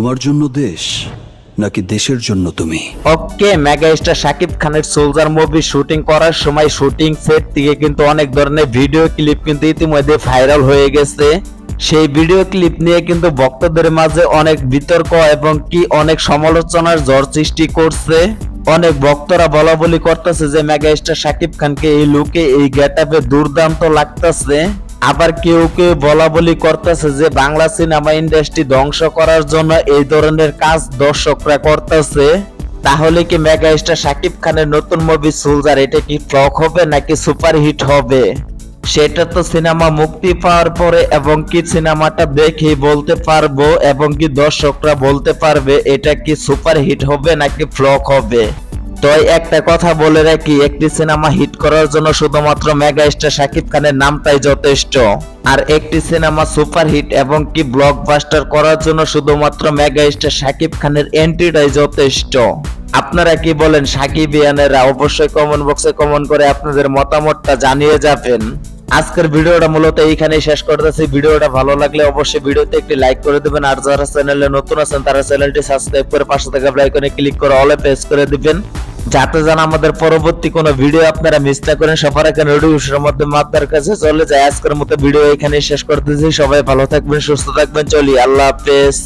তোমার জন্য দেশ, নাকি দেশের জন্য তুমি? ওকে মেগা স্টার শাকিব খানের সোলজার মুভি শুটিং করার সময় শুটিং সেট থেকে কিন্তু অনেক ধরনের ভিডিও ক্লিপ কিন্তু ইতিমধ্যে ভাইরাল হয়ে গেছে। সেই ভিডিও ক্লিপ নিয়ে কিন্তু ভক্তদের মাঝে অনেক বিতর্ক এবং কি অনেক সমালোচনার ঝড় সৃষ্টি করছে। অনেক ভক্তরা বলা বলি করতেছে যে মেগা স্টার শাকিব খানকে এই লুকে এই গেটআপে দুর্দান্ত লাগতেছে। আবার কেউ কেউ বলা বলি করতেছে যে বাংলা সিনেমা ইন্ডাস্ট্রি ধ্বংস করার জন্য এই ধরনের কাজ দর্শকরা করতেছে। তাহলে কি মেগা স্টার শাকিব খানের নতুন মুভি সোলজার এটা কি ফ্লক হবে নাকি সুপার হিট হবে? সেটা তো সিনেমা মুক্তি পাওয়ার পরে এবং কি সিনেমাটা দেখে বলতে পারব এবং কি দর্শকরা বলতে পারবে এটা কি সুপার হিট হবে নাকি ফ্লক হবে? তো একটা কথা বলে রাখি, একটি সিনেমা হিট করার জন্য শুধুমাত্র মেগা স্টার শাকিব খানের নামটাই যথেষ্ট। আর একটি সিনেমা সুপার হিট এবং কি ব্লকবাস্টার করার জন্য শুধুমাত্র মেগা স্টার শাকিব খানের এন্ট্রিটাই যথেষ্ট। আপনারা কি বলেন সাকিব ইয়ানেরা অবশ্যই কমেন্ট বক্সে কমেন্ট করে আপনাদের মতামতটা জানিয়ে যাবেন। আজকের ভিডিওটা মূলত এইখানেই শেষ করতেছি। ভিডিওটা ভালো লাগলে অবশ্যই ভিডিওতে একটি লাইক করে দিবেন। আর যারা চ্যানেলে নতুন আছেন, তারা চ্যানেলটি সাবস্ক্রাইব করে পাশে থাকা আইকনে ক্লিক করে অলে প্রেস করে দিবেন। যাতে যেন আমাদের পরবর্তী কোনো ভিডিও আপনারা মিস না করেন, সবার আগে নোটিফিকেশনের মাধ্যমে আপনার কাছে চলে যায়। আজকের মতো ভিডিও এখানে শেষ করতেছি। সবাই ভালো থাকবেন, সুস্থ থাকবেন। চলি, আল্লাহ হাফেজ।